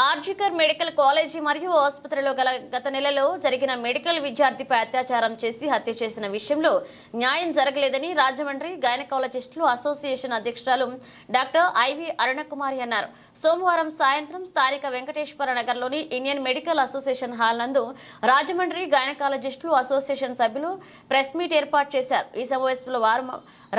RG Kar medical college మరియు ఆసుపత్రిలో గల గత నెలలో జరిగిన మెడికల్ విద్యార్థిపై అత్యాచారం చేసి హత్య చేసిన విషయంలో న్యాయం జరగలేదని రాజమండ్రి గైనకాలజిస్టులు అసోసియేషన్ అధ్యక్షురాలు డాక్టర్ ఐవి అరుణకుమారి అన్నారు. సోమవారం సాయంత్రం స్థానిక వెంకటేశ్వర నగర్లోని ఇండియన్ మెడికల్ అసోసియేషన్ హాల్ నందు రాజమండ్రి గైనకాలజిస్టులు అసోసియేషన్ సభ్యులు ప్రెస్ మీట్ ఏర్పాటు చేశారు. ఈ సమావేశంలో వారు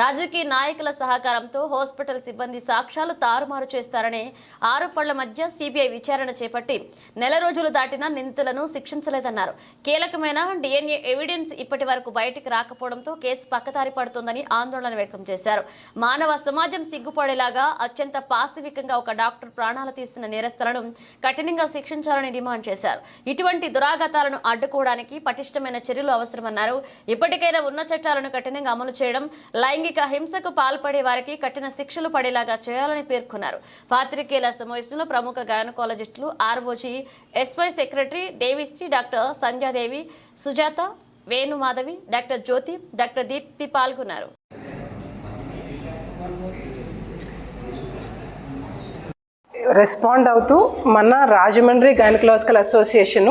రాజకీయ నాయకుల సహకారంతో హాస్పిటల్ సిబ్బంది సాక్ష్యాలు తారుమారు చేస్తారనే ఆరోపణల మధ్య సిబిఐ విచారణ చేపట్టి నెల రోజులు దాటినా నిందితులను శిక్షించలేదన్నారు. కీలకమైన డిఎన్ఏ ఎవిడెన్స్ ఇప్పటి వరకు బయటికి రాకపోవడంతో కేసు పక్కదారి పడుతోందని ఆందోళన వ్యక్తం చేశారు. మానవ సమాజం సిగ్గుపడేలాగా అత్యంత పాసివికంగా ఒక డాక్టర్ ప్రాణాలు తీసిన నేరస్తులను కఠినంగా శిక్షించాలని డిమాండ్ చేశారు. ఇటువంటి దురాఘాతాలను అడ్డుకోవడానికి పటిష్టమైన చర్యలు అవసరమన్నారు. ఇప్పటికైనా ఉన్న చట్టాలను కఠినంగా అమలు చేయడం లైంగిక హింసకు పాల్పడే వారికి కఠిన శిక్షలు పడేలాగా చేయాలని పేర్కొన్నారు. పాత్రికేయుల సమావేశంలో ప్రముఖ గైనకాలజిస్టులు ROG SY secretary Devisri doctor Sandhyadevi Sujatha Venumadhavi doctor Jyothi doctor Deepthi పాల్గొన్నారు. రెస్పాండ్ అవుతూ మన రాజమండ్రి గైనకలాజికల్ అసోసియేషన్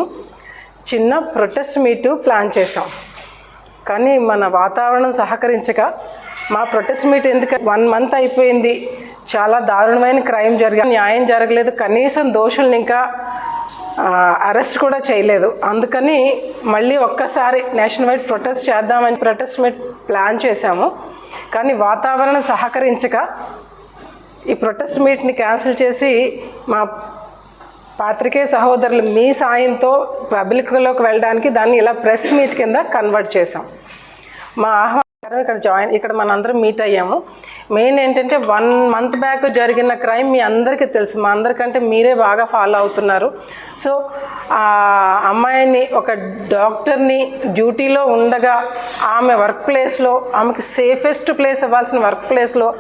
చిన్న ప్రొటెస్ట్ మీటు ప్లాన్ చేసాం కానీ మన వాతావరణం సహకరించక మా ప్రొటెస్ట్ మీట్ ఎందుకు వన్ మంత్ అయిపోయింది. చాలా దారుణమైన క్రైమ్ జరిగా న్యాయం జరగలేదు. కనీసం దోషుల్ని ఇంకా అరెస్ట్ కూడా చేయలేదు. అందుకని మళ్ళీ ఒక్కసారి నేషనల్ వైడ్ ప్రొటెస్ట్ చేద్దామని ప్రొటెస్ట్ మీట్ ప్లాన్ చేశాము. కానీ వాతావరణం సహకరించక ఈ ప్రొటెస్ట్ మీట్ని క్యాన్సిల్ చేసి మా పాత్రికేయ సహోదరులు మీ సాయంతో పబ్లిక్లోకి వెళ్ళడానికి దాన్ని ఇలా ప్రెస్ మీట్ కింద కన్వర్ట్ చేసాం మా ఆహ్వానం ఇక్కడ జాయిన్ ఇక్కడ మనందరం మీట్ అయ్యాము. మెయిన్ ఏంటంటే వన్ మంత్ బ్యాక్ జరిగిన క్రైమ్ మీ అందరికీ తెలుసు. మా అందరికంటే మీరే బాగా ఫాలో అవుతున్నారు. సో ఆ అమ్మాయిని ఒక డాక్టర్ని డ్యూటీలో ఉండగా ఆమె వర్క్ ప్లేస్లో ఆమెకి సేఫెస్ట్ ప్లేస్ ఇవ్వాల్సిన వర్క్ ప్లేస్లో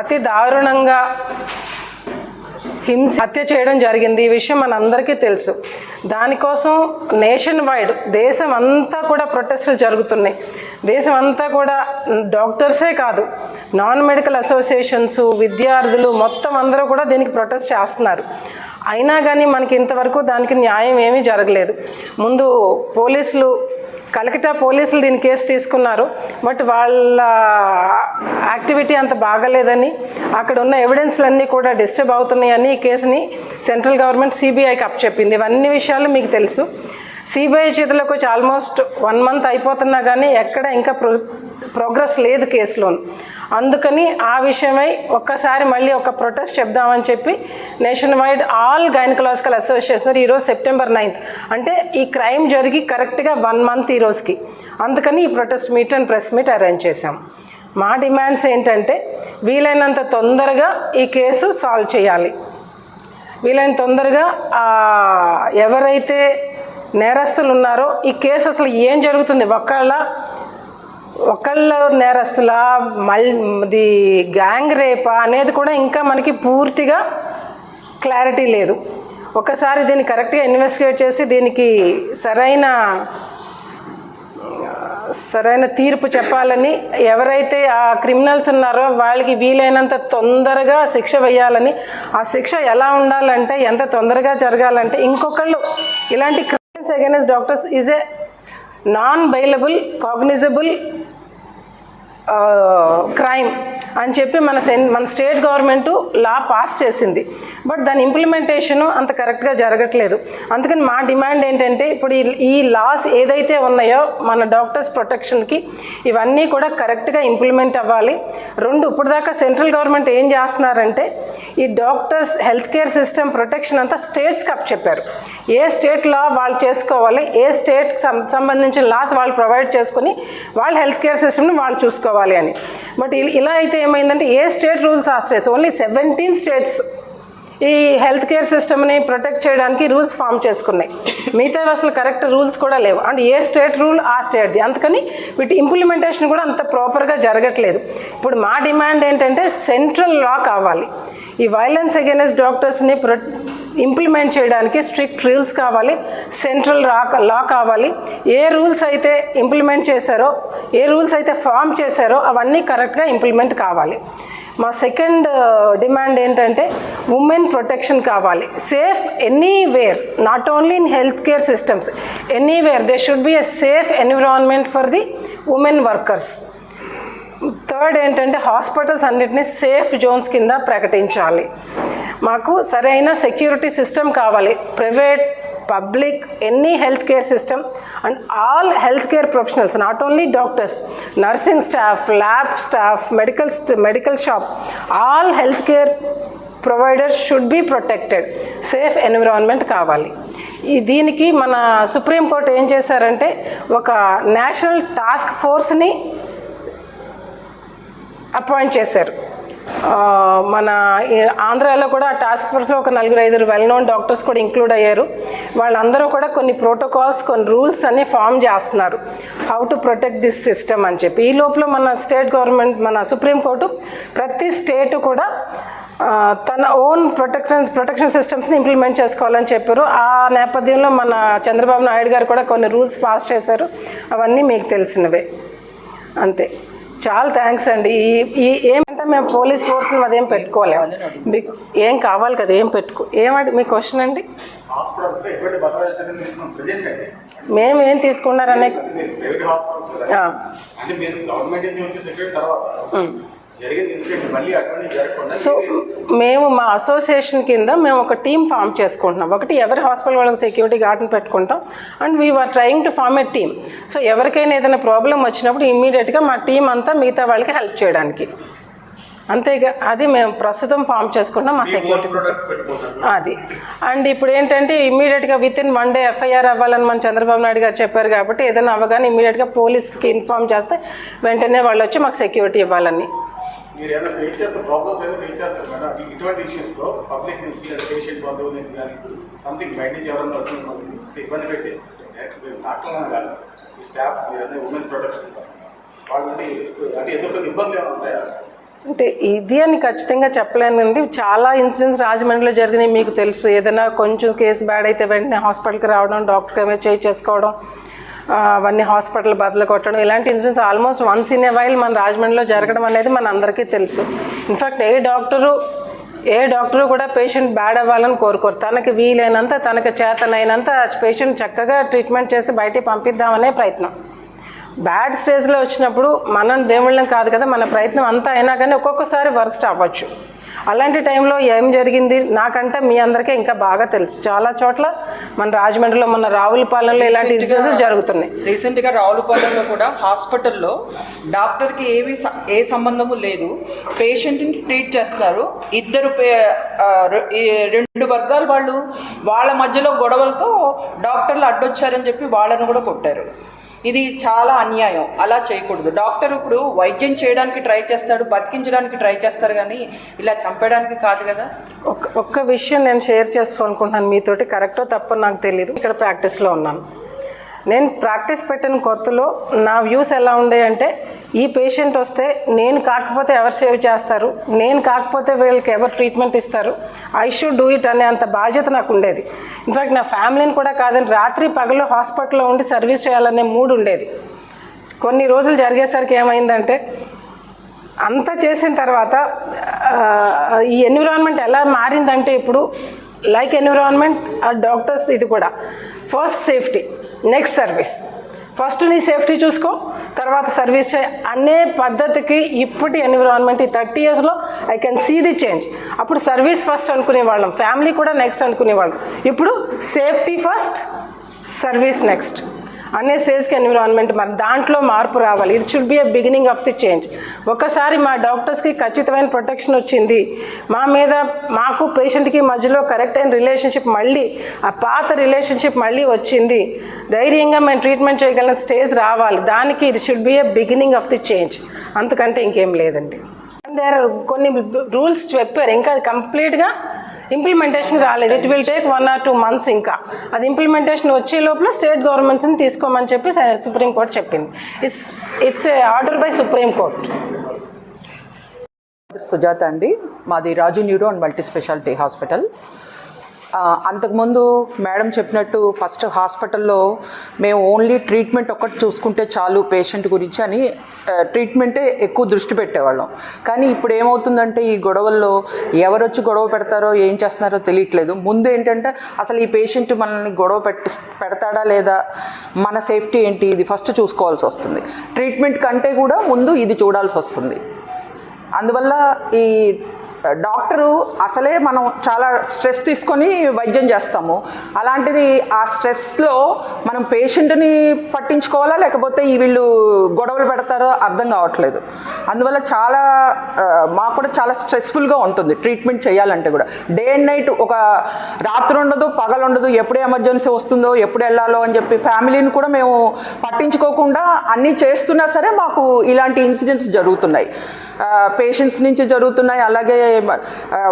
అతి దారుణంగా హింస హత్య చేయడం జరిగింది. ఈ విషయం మనందరికీ తెలుసు. దానికోసం నేషన్ వైడ్ దేశం అంతా కూడా ప్రొటెస్టులు జరుగుతున్నాయి. దేశం అంతా కూడా డాక్టర్సే కాదు నాన్ మెడికల్ అసోసియేషన్స్ విద్యార్థులు మొత్తం అందరూ కూడా దీనికి ప్రొటెస్ట్ చేస్తున్నారు. అయినా కానీ మనకి ఇంతవరకు దానికి న్యాయం ఏమీ జరగలేదు. ముందు పోలీసులు కలకటా పోలీసులు దీని కేసు తీసుకున్నారు బట్ వాళ్ళ యాక్టివిటీ అంత బాగలేదని అక్కడ ఉన్న ఎవిడెన్స్లన్నీ కూడా డిస్టర్బ్ అవుతున్నాయని ఈ కేసుని సెంట్రల్ గవర్నమెంట్ సిబిఐకి అప్పచెప్పింది. ఇవన్నీ విషయాలు మీకు తెలుసు. సిబిఐ చేతులకు వచ్చి ఆల్మోస్ట్ వన్ మంత్ అయిపోతున్నా కానీ ఎక్కడ ఇంకా ప్రో ప్రోగ్రెస్ లేదు కేసులోని. అందుకని ఆ విషయమై ఒక్కసారి మళ్ళీ ఒక ప్రొటెస్ట్ చెప్దామని చెప్పి nation wide all gynaecological association ఈరోజు సెప్టెంబర్ నైన్త్. అంటే ఈ క్రైమ్ జరిగి కరెక్ట్గా వన్ మంత్ ఈ రోజుకి. అందుకని ఈ protest meet and press meet arrange చేశాం. మా డిమాండ్స్ ఏంటంటే వీలైనంత తొందరగా ఈ కేసు సాల్వ్ చేయాలి. వీలైన తొందరగా ఎవరైతే నేరస్తులు ఉన్నారో ఈ కేసు అసలు ఏం జరుగుతుంది? ఒకళ్ళ ఒకళ్ళ నేరస్తుల మల్ ఇది గ్యాంగ్ రేపా అనేది కూడా ఇంకా మనకి పూర్తిగా క్లారిటీ లేదు. ఒకసారి దీన్ని కరెక్ట్గా ఇన్వెస్టిగేట్ చేసి దీనికి సరైన సరైన తీర్పు చెప్పాలని ఎవరైతే ఆ క్రిమినల్స్ ఉన్నారో వాళ్ళకి వీలైనంత తొందరగా శిక్ష వేయాలని ఆ శిక్ష ఎలా ఉండాలంటే ఎంత తొందరగా జరగాలంటే ఇంకొకళ్ళు ఇలాంటి against doctors is a non bailable cognizable uh, crime. అని చెప్పి మన సెన్ మన స్టేట్ గవర్నమెంట్ లా పాస్ చేసింది. బట్ దాని ఇంప్లిమెంటేషన్ అంత కరెక్ట్గా జరగట్లేదు. అందుకని మా డిమాండ్ ఏంటంటే ఇప్పుడు ఈ- లాస్ ఏదైతే ఉన్నాయో మన డాక్టర్స్ ప్రొటెక్షన్కి ఇవన్నీ కూడా కరెక్ట్గా ఇంప్లిమెంట్ అవ్వాలి. రెండు ఇప్పుడు దాకా సెంట్రల్ గవర్నమెంట్ ఏం చేస్తున్నారంటే ఈ doctors health care system protection అంతా స్టేట్స్కి అప్ చెప్పారు ఏ స్టేట్ లా వాళ్ళు చేసుకోవాలి ఏ స్టేట్కి సంబంధించిన లాస్ వాళ్ళు ప్రొవైడ్ చేసుకొని వాళ్ళ హెల్త్ కేర్ సిస్టమ్ని వాళ్ళు చూసుకోవాలి అని. బట్ ఇలా అయితే ఏమైందంటే ఏ స్టేట్ రూల్స్ ఆ స్టేట్స్ ఓన్లీ సెవెంటీన్ స్టేట్స్ ఈ హెల్త్ కేర్ సిస్టమ్ని ప్రొటెక్ట్ చేయడానికి రూల్స్ ఫామ్ చేసుకున్నాయి. మిగతా అసలు కరెక్ట్ రూల్స్ కూడా లేవు. అంటే ఏ స్టేట్ రూల్ ఆ స్టేట్ది అందుకని వీటి ఇంప్లిమెంటేషన్ కూడా అంత ప్రాపర్గా జరగట్లేదు. ఇప్పుడు మా డిమాండ్ ఏంటంటే సెంట్రల్ లా కావాలి. ఈ వైలెన్స్ అగేనెస్ట్ డాక్టర్స్ని ప్రొ ఇంప్లిమెంట్ చేయడానికి స్ట్రిక్ట్ రూల్స్ కావాలి. సెంట్రల్ రా లా కావాలి. ఏ రూల్స్ అయితే ఇంప్లిమెంట్ చేశారో ఏ రూల్స్ అయితే ఫామ్ చేశారో అవన్నీ కరెక్ట్గా ఇంప్లిమెంట్ కావాలి. మా సెకండ్ డిమాండ్ ఏంటంటే ఉమెన్ ప్రొటెక్షన్ కావాలి. Safe anywhere not only in health care systems anywhere they should be a safe environment for the women workers third ఏంటంటే హాస్పిటల్స్ అన్నిటిని సేఫ్ జోన్స్ కింద ప్రకటించాలి. మాకు సరైన సెక్యూరిటీ సిస్టమ్ కావాలి. Private public any health care system and all health care professionals not only doctors nursing staff lab staff medical medical shop all health care providers should be protected. Safe environment కావాలి. దీనికి మన supreme court ఏం చేశారంటే ఒక national task ఫోర్స్ని appoint చేశారు. మన ఆంధ్రాలో కూడా ఆ టాస్క్ ఫోర్స్లో ఒక నలుగురు ఐదుగురు వెల్ నోన్ డాక్టర్స్ కూడా ఇంక్లూడ్ అయ్యారు. వాళ్ళందరూ కూడా కొన్ని ప్రోటోకాల్స్ కొన్ని రూల్స్ అన్ని ఫామ్ చేస్తున్నారు. How to protect this system అని చెప్పి. ఈ లోపల మన స్టేట్ గవర్నమెంట్ మన సుప్రీంకోర్టు ప్రతి స్టేట్ కూడా తన ఓన్ ప్రొటెక్షన్ ప్రొటెక్షన్ సిస్టమ్స్ని ఇంప్లిమెంట్ చేసుకోవాలని చెప్పారు. ఆ నేపథ్యంలో మన చంద్రబాబు నాయుడు గారు కూడా కొన్ని రూల్స్ పాస్ చేశారు. అవన్నీ మీకు తెలిసినవే. అంతే. చాలా థ్యాంక్స్ అండి. ఈ ఈ ఏమంటే మేము పోలీస్ ఫోర్స్ని అదేం పెట్టుకోలేము మీకు ఏం కావాలి కదా ఏం పెట్టుకో ఏమంటే మీ క్వశ్చన్ అండి? మేము ఏం తీసుకున్నారనే సో మేము మా అసోసియేషన్ కింద మేము ఒక టీం ఫామ్ చేసుకుంటున్నాం. ఒకటి ఎవరి హాస్పిటల్ వాళ్ళకి సెక్యూరిటీ గార్డ్ని పెట్టుకుంటాం. And we are trying to form a team so ఎవరికైనా ఏదైనా ప్రాబ్లం వచ్చినప్పుడు ఇమ్మీడియట్గా మా టీం అంతా మిగతా వాళ్ళకి హెల్ప్ చేయడానికి. అంతేగా అది మేము ప్రస్తుతం ఫామ్ చేసుకుంటాం మా సెక్యూరిటీ సిస్టమ్ అది. అండ్ ఇప్పుడు ఏంటంటే ఇమ్మీడియట్గా within one day FIR అవ్వాలని మన చంద్రబాబు నాయుడు గారు చెప్పారు కాబట్టి ఏదైనా అవ్వగానే ఇమ్మీడియట్గా పోలీస్కి ఇన్ఫామ్ చేస్తే వెంటనే వాళ్ళు వచ్చి మాకు సెక్యూరిటీ ఇవ్వాలని. మీరు ఏదైనా ఫేస్ చేస్తే ప్రాబ్లమ్స్ ఏదైనా ఫేస్ చేస్తారు కదా ఇటువంటి ఇష్యూస్లో పబ్లిక్ నుంచి పేషెంట్ బంధువుల నుంచి కానీ సంథింగ్ బయట నుంచి ఎవరైనా వచ్చిన ఇబ్బంది పెట్టి డాక్టర్లను కాదు ఈ స్టాఫ్ మీరు ఉమెన్ ప్రొటెక్షన్ వాళ్ళ నుండి అంటే ఎదుర్కొన్న ఇబ్బంది ఏమైనా ఉంటాయా? అంటే ఇది అని ఖచ్చితంగా చెప్పలేనండి. చాలా ఇన్సిడెంట్స్ రాజమండ్రిలో జరిగినాయి మీకు తెలుసు. ఏదైనా కొంచెం కేసు బ్యాడ్ అయితే వెంటనే హాస్పిటల్కి రావడం డాక్టర్ ఏమైనా చేయి చేసుకోవడం అవన్నీ హాస్పిటల్ బదులు కొట్టడం. ఇలాంటి incidents almost once in a while మన రాజమండ్రిలో జరగడం అనేది మన అందరికీ తెలుసు. ఇన్ఫాక్ట్ ఏ డాక్టరు ఏ డాక్టరు కూడా పేషెంట్ బ్యాడ్ అవ్వాలని కోరుకోరు. తనకి వీలైనంత తనకి చేతనైనంత పేషెంట్ చక్కగా ట్రీట్మెంట్ చేసి బయటికి పంపిద్దామనే ప్రయత్నం. బ్యాడ్ స్టేజ్లో వచ్చినప్పుడు మనం దేవుళ్ళం కాదు కదా మన ప్రయత్నం అంతా అయినా కానీ ఒక్కొక్కసారి వర్స్ట్ అవ్వచ్చు. అలాంటి టైంలో ఏం జరిగింది? నాకంటే మీ అందరికీ ఇంకా బాగా తెలుసు. చాలా చోట్ల మన రాజమండ్రిలో మన రావులపాలెంలో ఇలాంటి ఇన్సిడెంట్స్ జరుగుతున్నాయి. రీసెంట్గా రావులపాలెంలో కూడా హాస్పిటల్లో డాక్టర్కి ఏవి ఏ సంబంధము లేదు. పేషెంట్ని ట్రీట్ చేస్తారు. ఇద్దరు రెండు వర్గాల వాళ్ళు వాళ్ళ మధ్యలో గొడవలతో డాక్టర్లు అడ్డొచ్చారని చెప్పి వాళ్ళని కూడా కొట్టారు. ఇది చాలా అన్యాయం. అలా చేయకూడదు. డాక్టర్ ఇప్పుడు వైద్యం చేయడానికి ట్రై చేస్తాడు బతికించడానికి ట్రై చేస్తారు కానీ ఇలా చంపేయడానికి కాదు కదా? ఒక్క ఒక్క విషయం నేను షేర్ చేసుకోవాలనుకుంటున్నాను మీతోటి. కరెక్టో తప్ప నాకు తెలియదు ఇక్కడ ప్రాక్టీస్లో ఉన్నాను. నేను ప్రాక్టీస్ పెట్టిన కొత్తలో నా వ్యూస్ ఎలా ఉండేయంటే ఈ పేషెంట్ వస్తే నేను కాకపోతే ఎవరు సేవ్ చేస్తారు నేను కాకపోతే వీళ్ళకి ఎవరు ట్రీట్మెంట్ ఇస్తారు ఐ షుడ్ డూ ఇట్ అనే అంత బాధ్యత నాకు ఉండేది. ఇన్ఫాక్ట్ నా ఫ్యామిలీని కూడా కాదని రాత్రి పగలు హాస్పిటల్లో ఉండి సర్వీస్ చేయాలనే మూడ్ ఉండేది. కొన్ని రోజులు జరిగేసరికి ఏమైందంటే అంతా చేసిన తర్వాత ఈ ఎన్విరాన్మెంట్ ఎలా మారిందంటే ఇప్పుడు లైక్ ఎన్విరాన్మెంట్ ఆ డాక్టర్స్ ఇది కూడా. First safety. Next service first నీ సేఫ్టీ చూసుకో తర్వాత సర్వీస్ చేయి. అనే పద్ధతికి ఇప్పటి ఎన్విరాన్మెంట్ ఈ థర్టీ ఇయర్స్లో I can see the change అప్పుడు సర్వీస్ ఫస్ట్ అనుకునే వాళ్ళం. ఫ్యామిలీ కూడా నెక్స్ట్ అనుకునే వాళ్ళం. ఇప్పుడు సేఫ్టీ ఫస్ట్ సర్వీస్ నెక్స్ట్ అనే స్టేజ్కి ఎన్విరాన్మెంట్ మరి దాంట్లో మార్పు రావాలి. ఇది should be a beginning of the change ఒకసారి మా డాక్టర్స్కి ఖచ్చితమైన ప్రొటెక్షన్ వచ్చింది. మా మీద మాకు పేషెంట్కి మధ్యలో కరెక్ట్ అయిన రిలేషన్షిప్ మళ్ళీ ఆ పాత రిలేషన్షిప్ మళ్ళీ వచ్చింది. ధైర్యంగా మేము ట్రీట్మెంట్ చేయగలిగిన స్టేజ్ రావాలి. దానికి ఇది should be a beginning of the change అంతకంటే ఇంకేం లేదండి. దేర్ కొన్ని రూల్స్ చెప్పారు. ఇంకా అది కంప్లీట్గా ఇంప్లిమెంటేషన్ రాలేదు. It will take one or two months ఇంకా. అది ఇంప్లిమెంటేషన్ వచ్చే లోపల స్టేట్ గవర్నమెంట్స్ని తీసుకోమని చెప్పి సుప్రీంకోర్టు చెప్పింది. It's it's a order by supreme court Sujatha అండి. మాది Raju neuro and multi specialty hospital. అంతకుముందు మేడం చెప్పినట్టు ఫస్ట్ హాస్పిటల్లో మేము ఓన్లీ ట్రీట్మెంట్ ఒక్కటి చూసుకుంటే చాలు పేషెంట్ గురించి అని ట్రీట్మెంటే ఎక్కువ దృష్టి పెట్టేవాళ్ళం. కానీ ఇప్పుడు ఏమవుతుందంటే ఈ గొడవల్లో ఎవరు వచ్చి గొడవ పెడతారో ఏం చేస్తున్నారో తెలియట్లేదు. ముందు ఏంటంటే అసలు ఈ పేషెంట్ మనల్ని గొడవ పెట్టి పెడతాడా లేదా మన సేఫ్టీ ఏంటి ఇది ఫస్ట్ చూసుకోవాల్సి వస్తుంది. ట్రీట్మెంట్ కంటే కూడా ముందు ఇది చూడాల్సి వస్తుంది. అందువల్ల ఈ డాక్టరు అసలే మనం చాలా స్ట్రెస్ తీసుకొని వైద్యం చేస్తాము. అలాంటిది ఆ స్ట్రెస్లో మనం పేషెంట్ని పట్టించుకోవాలా లేకపోతే ఈ వీళ్ళు గొడవలు పెడతారో అర్థం కావట్లేదు. అందువల్ల చాలా మాకు కూడా చాలా స్ట్రెస్ఫుల్గా ఉంటుంది ట్రీట్మెంట్ చేయాలంటే కూడా. డే అండ్ నైట్ ఒక రాత్రి ఉండదు పగలు ఉండదు ఎప్పుడు ఎమర్జెన్సీ వస్తుందో ఎప్పుడు వెళ్ళాలో అని చెప్పి ఫ్యామిలీని కూడా మేము పట్టించుకోకుండా అన్నీ చేస్తున్నా సరే మాకు ఇలాంటి ఇన్సిడెంట్స్ జరుగుతున్నాయి. పేషెంట్స్ నుంచి జరుగుతున్నాయి అలాగే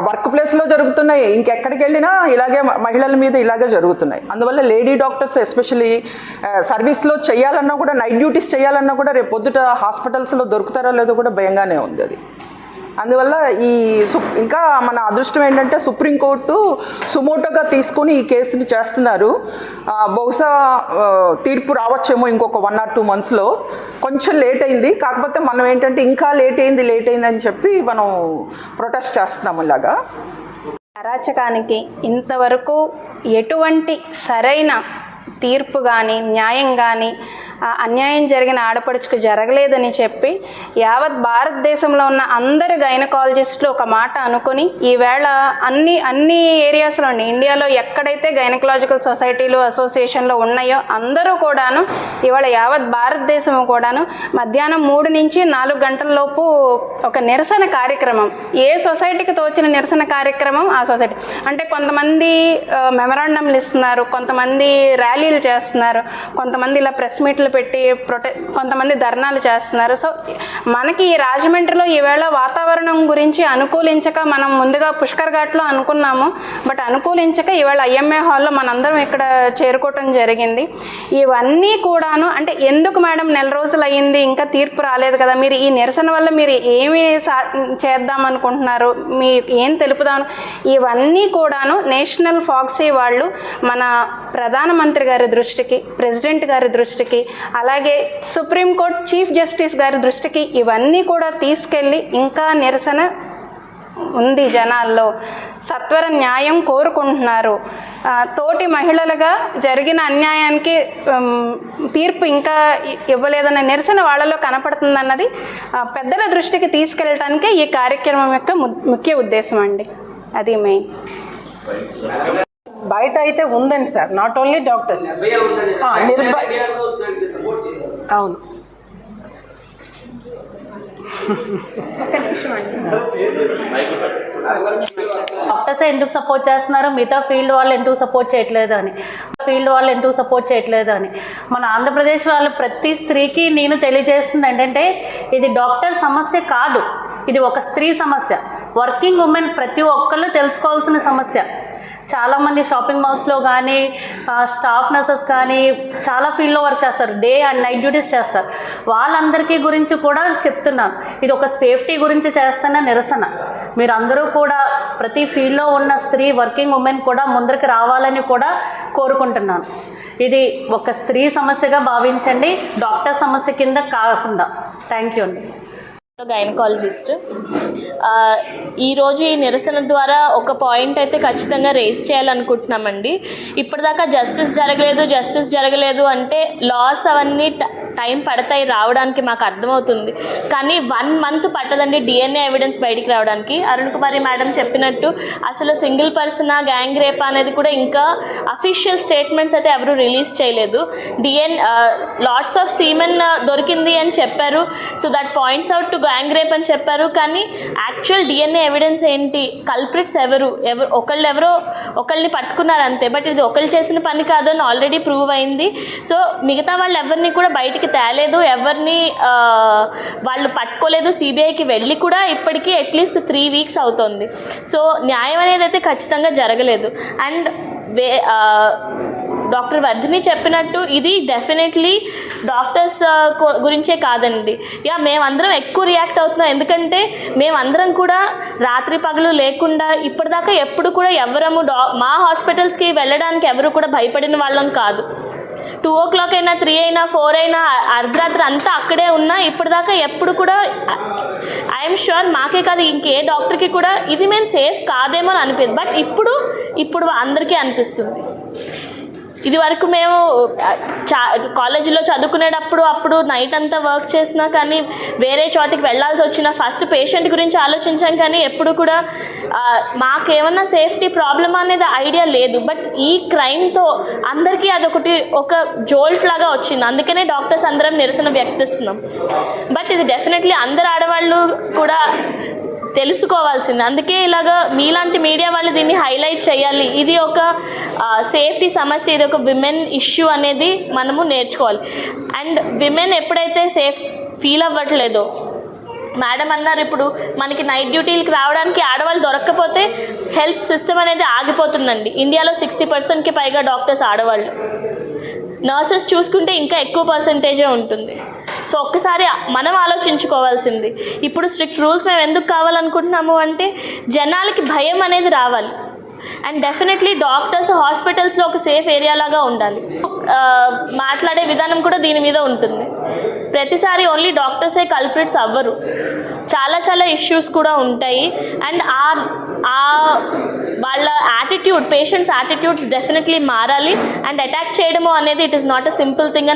వర్క్ ప్లేస్లో జరుగుతున్నాయి. ఇంకెక్కడికి వెళ్ళినా ఇలాగే మహిళల మీద ఇలాగే జరుగుతున్నాయి. అందువల్ల లేడీ డాక్టర్స్ ఎస్పెషలీ సర్వీస్లో చేయాలన్నా కూడా నైట్ డ్యూటీస్ చేయాలన్నా కూడా రేపు పొద్దుట హాస్పిటల్స్లో దొరుకుతారో లేదో కూడా భయంగానే ఉంది అది. అందువల్ల ఈ ఇంకా మన అదృష్టం ఏంటంటే సుప్రీంకోర్టు సుమోటోగా తీసుకొని ఈ కేసుని చేస్తున్నారు. బహుశా తీర్పు రావచ్చేమో ఇంకొక వన్ ఆర్ టూ మంత్స్లో కొంచెం లేట్ అయింది. కాకపోతే మనం ఏంటంటే ఇంకా లేట్ అయింది లేట్ అయింది అని చెప్పి మనం ప్రొటెస్ట్ చేస్తున్నాము ఇలాగా. అరాచకానికి ఇంతవరకు ఎటువంటి సరైన తీర్పు కానీ న్యాయం కానీ ఆ అన్యాయం జరిగిన ఆడపడుచుకు జరగలేదని చెప్పి యావత్ భారతదేశంలో ఉన్న అందరు గైనకాలజిస్టులు ఒక మాట అనుకుని ఈవేళ అన్ని అన్ని ఏరియాస్లో ఇండియాలో ఎక్కడైతే గైనకలాజికల్ సొసైటీలు అసోసియేషన్లు ఉన్నాయో అందరూ కూడాను ఇవాళ యావత్ భారతదేశం కూడాను మధ్యాహ్నం మూడు నుంచి నాలుగు గంటల లోపు ఒక నిరసన కార్యక్రమం. ఏ సొసైటీకి తోచిన నిరసన కార్యక్రమం? ఆ సొసైటీ. అంటే కొంతమంది మెమరాండంలు ఇస్తున్నారు కొంతమంది ర్యాలీలు చేస్తున్నారు కొంతమంది ఇలా ప్రెస్ మీట్లు పెట్టి ప్రొటె కొంతమంది ధర్నాలు చేస్తున్నారు. సో మనకి ఈ రాజమండ్రిలో ఈవేళ వాతావరణం గురించి అనుకూలించక మనం ముందుగా పుష్కర్ ఘాట్లో అనుకున్నాము. బట్ అనుకూలించక ఈవేళ ఐఎంఏ హాల్లో మనందరం ఇక్కడ చేరుకోవటం జరిగింది. ఇవన్నీ కూడాను అంటే ఎందుకు మేడం నెల రోజులు అయ్యింది ఇంకా తీర్పు రాలేదు కదా. మీరు ఈ నిరసన వల్ల మీరు ఏమి సా చేద్దాం అనుకుంటున్నారు? మీ ఏం తెలుపుదాం? ఇవన్నీ కూడాను నేషనల్ ఫాక్సీ వాళ్ళు మన ప్రధానమంత్రి గారి దృష్టికి ప్రెసిడెంట్ గారి దృష్టికి అలాగే సుప్రీంకోర్టు చీఫ్ జస్టిస్ గారి దృష్టికి ఇవన్నీ కూడా తీసుకెళ్ళి ఇంకా నిరసన ఉంది జనాల్లో. సత్వర న్యాయం కోరుకుంటున్నారు. తోటి మహిళలుగా జరిగిన అన్యాయానికి తీర్పు ఇంకా ఇవ్వలేదన్న నిరసన వాళ్ళలో కనపడుతుందన్నది పెద్దల దృష్టికి తీసుకెళ్ళటానికే ఈ కార్యక్రమం యొక్క ము- ముఖ్య ఉద్దేశం అండి. అది మెయిన్. బయట అయితే ఉందండి sir. Not only doctors Nirbhaya అవును. డాక్టర్స్ ఎందుకు సపోర్ట్ చేస్తున్నారు? మిగతా ఫీల్డ్ వాళ్ళు ఎందుకు సపోర్ట్ చేయట్లేదు అని. ఫీల్డ్ వాళ్ళు ఎందుకు సపోర్ట్ చేయట్లేదు అని. మన ఆంధ్రప్రదేశ్ వాళ్ళు ప్రతి స్త్రీకి నేను తెలియజేస్తుంది ఏంటంటే ఇది డాక్టర్ సమస్య కాదు. ఇది ఒక స్త్రీ సమస్య. వర్కింగ్ ఉమెన్ ప్రతి ఒక్కళ్ళు తెలుసుకోవాల్సిన సమస్య. చాలామంది షాపింగ్ మాల్స్లో కానీ స్టాఫ్ నర్సెస్ కానీ చాలా ఫీల్డ్లో వర్క్ చేస్తారు. డే అండ్ నైట్ డ్యూటీస్ చేస్తారు. వాళ్ళందరికీ గురించి కూడా చెప్తున్నాను. ఇది ఒక సేఫ్టీ గురించి చేస్తున్న నిరసన. మీరందరూ కూడా ప్రతి ఫీల్డ్లో ఉన్న స్త్రీ వర్కింగ్ ఉమెన్ కూడా ముందరికి రావాలని కూడా కోరుకుంటున్నాను. ఇది ఒక స్త్రీ సమస్యగా భావించండి. డాక్టర్ సమస్య కింద కాకుండా. థ్యాంక్ యూ అండి గైనకాలజిస్ట్. ఈరోజు ఈ నిరసన ద్వారా ఒక పాయింట్ అయితే ఖచ్చితంగా రేస్ చేయాలనుకుంటున్నామండి. ఇప్పటిదాకా జస్టిస్ జరగలేదు జస్టిస్ జరగలేదు అంటే లాస్ అవన్నీ టైం పడతాయి రావడానికి మాకు అర్థమవుతుంది. కానీ వన్ మంత్ పట్టదండి డిఎన్ఏ ఎవిడెన్స్ బయటికి రావడానికి. అరుణ్ కుమారి మేడం చెప్పినట్టు అసలు సింగిల్ పర్సన్ గ్యాంగ్ రేప్ అనేది కూడా ఇంకా అఫీషియల్ స్టేట్మెంట్స్ అయితే ఎవరు రిలీజ్ చేయలేదు. డిఎన్ లాట్స్ ఆఫ్ సీమెన్ దొరికింది అని చెప్పారు. So that points out to gang rape అని చెప్పారు. కానీ యాక్చువల్ డిఎన్ఏ ఎవిడెన్స్ ఏంటి? కల్ప్రిట్స్ ఎవరు? ఎవరు ఒకళ్ళు ఎవరో ఒకళ్ళని పట్టుకున్నారు అంతే. బట్ ఇది ఒకళ్ళు చేసిన పని కాదని ఆల్రెడీ ప్రూవ్ అయింది. సో మిగతా వాళ్ళు ఎవరిని కూడా బయటికి తేలేదు. ఎవరిని వాళ్ళు పట్టుకోలేదు. సిబిఐకి వెళ్ళి కూడా ఇప్పటికీ అట్లీస్ట్ త్రీ వీక్స్ అవుతుంది. సో న్యాయం అనేది అయితే ఖచ్చితంగా జరగలేదు. అండ్ వే డాక్టర్ వర్ధిని చెప్పినట్టు ఇది డెఫినెట్లీ డాక్టర్స్ గురించే కాదండి. యా మేమందరం ఎక్కువ రియాక్ట్ అవుతున్నాం. ఎందుకంటే మేమందరం కూడా రాత్రి పగలు లేకుండా ఇప్పటిదాకా ఎప్పుడు కూడా ఎవరము డా మా హాస్పిటల్స్కి వెళ్ళడానికి ఎవరు కూడా భయపడిన వాళ్ళం కాదు. టూ ఓ క్లాక్ అయినా త్రీ అయినా ఫోర్ అయినా అర్ధరాత్రి అంతా అక్కడే ఉన్నా ఇప్పటిదాకా ఎప్పుడు కూడా ఐఎమ్ షూర్ మాకే కాదు ఇంకే డాక్టర్కి కూడా ఇది మేము సేఫ్ కాదేమో అని అనిపించదు బట్ ఇప్పుడు ఇప్పుడు అందరికీ అనిపిస్తుంది. ఇది వరకు మేము చా కాలేజీలో చదువుకునేటప్పుడు అప్పుడు నైట్ అంతా వర్క్ చేసినా కానీ వేరే చోటికి వెళ్ళాల్సి వచ్చిన ఫస్ట్ పేషెంట్ గురించి ఆలోచించాం కానీ ఎప్పుడు కూడా మాకేమన్నా సేఫ్టీ ప్రాబ్లమ్ అనేది ఐడియా లేదు. బట్ ఈ క్రైమ్తో అందరికీ అదొకటి ఒక జోల్ట్ లాగా వచ్చింది. అందుకనే డాక్టర్స్ అందరం నిరసన వ్యక్తిస్తున్నాం. బట్ ఇది డెఫినెట్లీ అందరు ఆడవాళ్ళు కూడా తెలుసుకోవాల్సింది. అందుకే ఇలాగా మీలాంటి మీడియా వాళ్ళు దీన్ని హైలైట్ చేయాలి. ఇది ఒక సేఫ్టీ సమస్య ఇది ఒక విమెన్ ఇష్యూ అనేది మనము నేర్చుకోవాలి. అండ్ విమెన్ ఎప్పుడైతే సేఫ్ ఫీల్ అవ్వట్లేదో మేడం అన్నారు ఇప్పుడు మనకి నైట్ డ్యూటీలకు రావడానికి ఆడవాళ్ళు దొరక్కపోతే హెల్త్ సిస్టమ్ అనేది ఆగిపోతుందండి. ఇండియాలో సిక్స్టీ పర్సెంట్కి పైగా డాక్టర్స్ ఆడవాళ్ళు. నర్సెస్ చూసుకుంటే ఇంకా ఎక్కువ పర్సంటేజే ఉంటుంది. సో ఒక్కసారి మనం ఆలోచించుకోవాల్సింది. ఇప్పుడు స్ట్రిక్ట్ రూల్స్ మేము ఎందుకు కావాలనుకుంటున్నాము అంటే జనాలకి భయం అనేది రావాలి. అండ్ డెఫినెట్లీ డాక్టర్స్ హాస్పిటల్స్లో ఒక సేఫ్ ఏరియా లాగా ఉండాలి. మాట్లాడే విధానం కూడా దీని మీద ఉంటుంది. ప్రతిసారి ఓన్లీ డాక్టర్సే కల్ప్రిట్స్ అవ్వరు. చాలా చాలా ఇష్యూస్ కూడా ఉంటాయి. అండ్ ఆ ఆ వాళ్ళ యాటిట్యూడ్ పేషెంట్స్ యాటిట్యూడ్స్ డెఫినెట్లీ మారాలి. అండ్ అటాక్ చేయడము అనేది it is not a simple thing